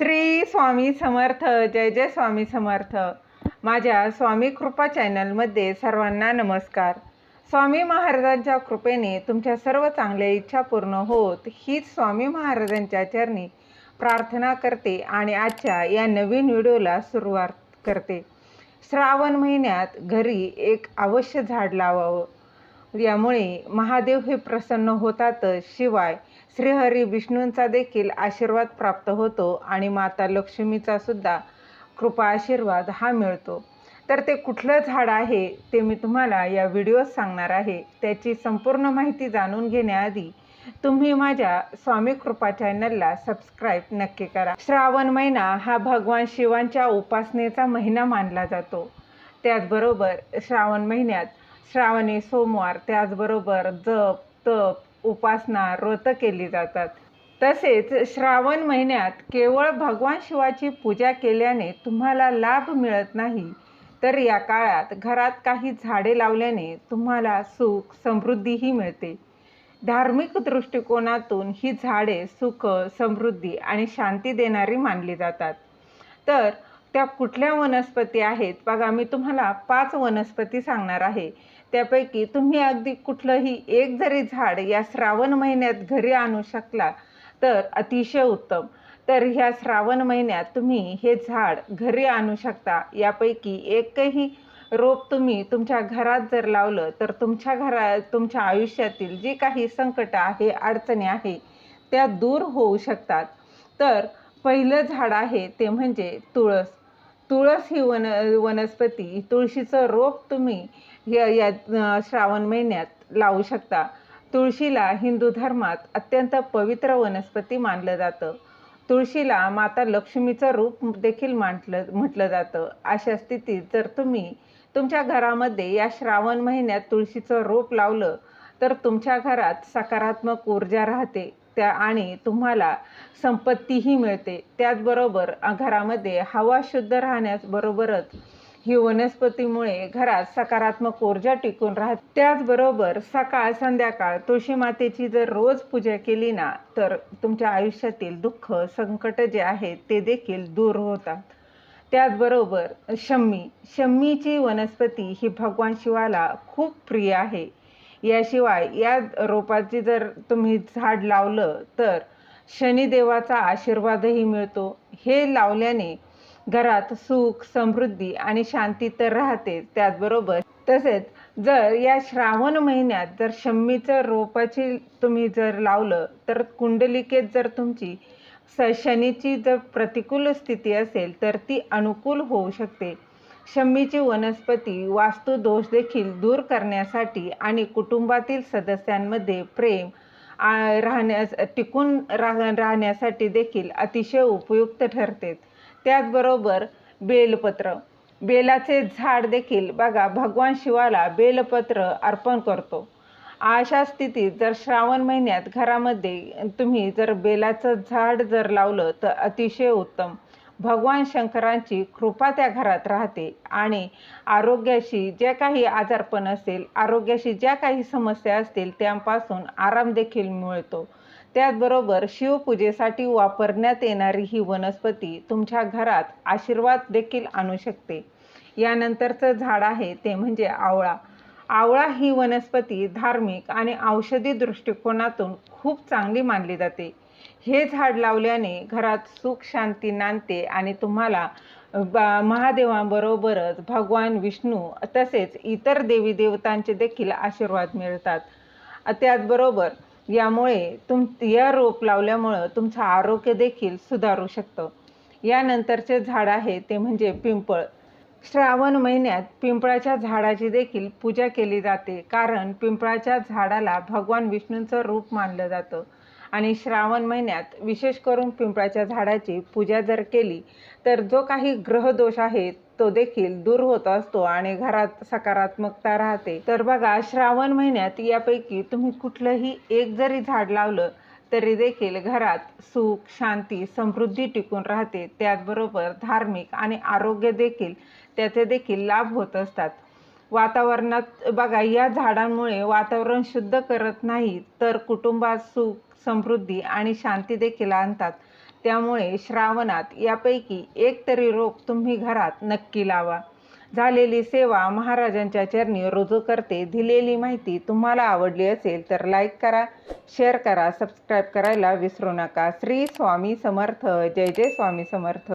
श्री स्वामी समर्थ जय जय स्वामी समर्थ. माझ्या स्वामी कृपा चॅनलमध्ये सर्वांना नमस्कार. स्वामी महाराजांच्या कृपेने तुमच्या सर्व चांगल्या इच्छा पूर्ण होत हीच स्वामी महाराजांच्या चरणी प्रार्थना करते आणि आजच्या या नवीन व्हिडिओला सुरुवात करते. श्रावण महिन्यात घरी एक अवश्य झाड लावावं. यामुळे महादेव हे प्रसन्न होतातच. शिवाय श्रीहरी विष्णूंचा देखील आशीर्वाद प्राप्त होतो आणि माता लक्ष्मीचा सुद्धा कृपा आशीर्वाद हा मिळतो. तर ते कुठलं झाड आहे ते मी तुम्हाला या व्हिडिओत सांगणार आहे. त्याची संपूर्ण माहिती जाणून घेण्याआधी तुम्ही माझ्या स्वामी कृपा चॅनलला सबस्क्राईब नक्की करा. श्रावण महिना हा भगवान शिवांच्या उपासनेचा महिना मानला जातो. त्याचबरोबर श्रावण महिन्यात श्रावणी सोमवार त्याचबरोबर जप तप उपासना व्रत केली जातात. तसेच श्रावण महिन्यात केवळ भगवान शिवाची पूजा केल्याने तुम्हाला लाभ मिळत नाही. तर या काळात घरात काही झाडे लावल्याने तुम्हाला सुख समृद्धीही मिळते. धार्मिक दृष्टिकोनातून ही झाडे सुख समृद्धी आणि शांती देणारी मानली जातात. तर त्या कुठल्या वनस्पती आहेत? बघा मी तुम्हाला पाच वनस्पती सांगणार आहे. त्यापैकी तुम्ही अगदी कुठलंही एक जरी झाड या श्रावण महिन्यात घरी आणू शकला तर अतिशय उत्तम. तर ह्या श्रावण महिन्यात तुम्ही हे झाड घरी आणू शकता. यापैकी एकही रोप तुम्ही तुमच्या घरात जर लावलं तर तुमच्या घरा तुमच्या आयुष्यातील जी काही संकट आहे अडचणी आहे त्या दूर होऊ शकतात. तर पहिलं झाड आहे ते म्हणजे तुळस. तुळस ही वन वनस्पती तुळशीचं रोप तुम्ही या या श्रावण महिन्यात लावू शकता. तुळशीला हिंदू धर्मात अत्यंत पवित्र वनस्पती मानलं जातं. तुळशीला माता लक्ष्मीचं रूप देखील मांटलं म्हटलं जातं. अशा स्थितीत जर तुम्ही तुमच्या घरामध्ये या श्रावण महिन्यात तुळशीचं रोप लावलं तर तुमच्या घरात सकारात्मक ऊर्जा राहते. त्या आणि तुम्हाला संपत्तीही मिळते. त्याचबरोबर घरामध्ये हवा शुद्ध राहण्यास बरोबरच ही वनस्पतीमुळे घरात सकारात्मक ऊर्जा टिकून राहते. त्याचबरोबर सकाळ संध्याकाळ तुळशी मातेची जर रोज पूजा केली ना तर तुमच्या आयुष्यातील दुःख संकट जे आहेत ते देखील दूर होतात. त्याचबरोबर शम्मी शम्मीची वनस्पती ही भगवान शिवाला खूप प्रिय आहे. याशिवाय या रोपाची जर तुम्ही झाड लावलं तर शनिदेवाचा आशीर्वादही मिळतो. हे लावल्याने घरात सुख समृद्धी आणि शांती तर राहते त्याचबरोबर तसेच जर या श्रावण महिन्यात जर शम्मीचं रोपाची तुम्ही जर लावलं तर कुंडलिकेत जर तुमची स शनीची जर प्रतिकूल स्थिती असेल तर ती अनुकूल होऊ शकते. शम्मीची वनस्पती वास्तू दोष देखील दूर करण्यासाठी आणि कुटुंबातील सदस्यांमध्ये प्रेम राहण्यास टिकून राह राहण्यासाठी देखील अतिशय उपयुक्त ठरते. त्याचबरोबर बेलपत्र. बेलाचे झाड देखील बघा भगवान शिवाला बेलपत्र अर्पण करतो. अशा स्थितीत जर श्रावण महिन्यात घरामध्ये तुम्ही जर बेलाचं झाड जर लावलं तर अतिशय उत्तम. भगवान शंकरांची कृपा त्या घरात राहते आणि आरोग्याशी जे काही आजारपण असेल आरोग्याशी ज्या काही समस्या असतील त्यापासून आराम देखील मिळतो. त्याचबरोबर शिवपूजेसाठी वापरण्यात येणारी ही वनस्पती तुमच्या घरात आशीर्वाद देखील आणू शकते. यानंतरचं झाड आहे ते म्हणजे आवळा. आवळा ही वनस्पती धार्मिक आणि औषधी दृष्टिकोनातून खूप चांगली मानली जाते. हे झाड लावल्याने घरात सुख शांती नांदते आणि तुम्हाला बा- महादेवांबरोबरच भगवान विष्णू तसेच इतर देवी देवतांचे देखील आशीर्वाद मिळतात. त्याचबरोबर यामुळे तुम या रोप लावल्यामुळं तुमचं आरोग्य देखील सुधारू शकतं. यानंतरचे झाड आहे ते म्हणजे पिंपळ. श्रावण महिन्यात पिंपळाच्या झाडाची देखील पूजा केली जाते कारण पिंपळाच्या झाडाला भगवान विष्णूंचं रूप मानलं जातं. आणि श्रावण महिन्यात विशेष करून पिंपळाच्या झाडाची पूजा जर केली तर जो काही ग्रहदोष आहे तो देखील दूर होत असतो आणि घरात सकारात्मकता राहते. तर बघा श्रावण महिन्यात यापैकी तुम्ही कुठलंही एक जरी झाड लावलं तरी देखील घरात सुख शांती समृद्धी टिकून राहते. त्याचबरोबर धार्मिक आणि आरोग्य देखील त्याचे देखील लाभ होत असतात. वातावरणात बघा या झाडांमुळे वातावरण शुद्ध करत नाही तर कुटुंबात सुख समृद्धी आणि शांती देखील आणतात. त्यामुळे श्रावणात यापैकी एक तरी रोप तुम्ही घरात नक्की लावा. झालेली सेवा महाराजांच्या चरणी रुजू करते. दिलेली माहिती तुम्हाला आवडली असेल तर लाईक करा शेअर करा सबस्क्राईब करायला विसरू नका. श्री स्वामी समर्थ. जय जय स्वामी समर्थ.